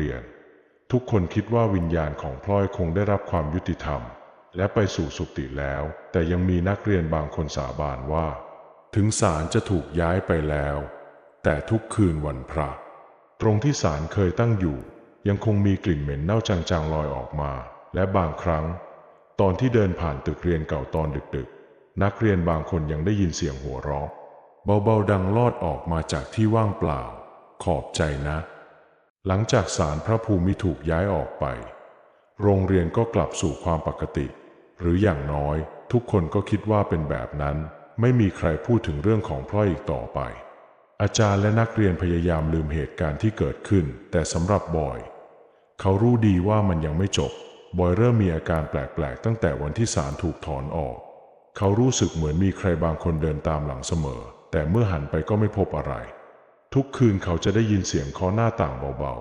รียนทุกคนคิดว่าวิญญาณของพลอยคงได้รับความยุติธรรม และไปสู่สุคติแล้ว แต่ยังมีนักเรียนบางคนสาบานว่า ถึงศาลจะถูกย้ายไปแล้ว แต่ทุกคืนวันพระ ตรงที่ศาลเคยตั้งอยู่ ยังคงมีกลิ่นเหม็นเน่าจางๆลอยออกมา และบางครั้ง ตอนที่เดินผ่านตึกเรียนเก่าตอนดึกๆ นักเรียนบางคนยังได้ยินเสียงหัวเราะเบาๆดังลอดออกมาจากที่ว่างเปล่า ขอบใจนะ หลังจากศาลพระภูมิถูกย้ายออกไป โรงเรียนก็กลับสู่ความปกติ หรืออย่างน้อย ทุกคนก็คิดว่าเป็นแบบนั้น ไม่มีใครพูดถึงเรื่องของพลอยอีกต่อไป อาจารย์และนักเรียนพยายามลืมเหตุการณ์ที่เกิดขึ้น แต่สำหรับบอย เขารู้ดีว่ามันยังไม่จบบอยเริ่มมีอาการแปลกๆ ตั้งแต่วันที่ศาลถูกถอนออก เขารู้สึกเหมือนมีใครบางคนเดินตามหลังเสมอ แต่เมื่อหันไปก็ไม่พบอะไร ทุกคืนเขาจะได้ยินเสียงเคาะหน้าต่างเบา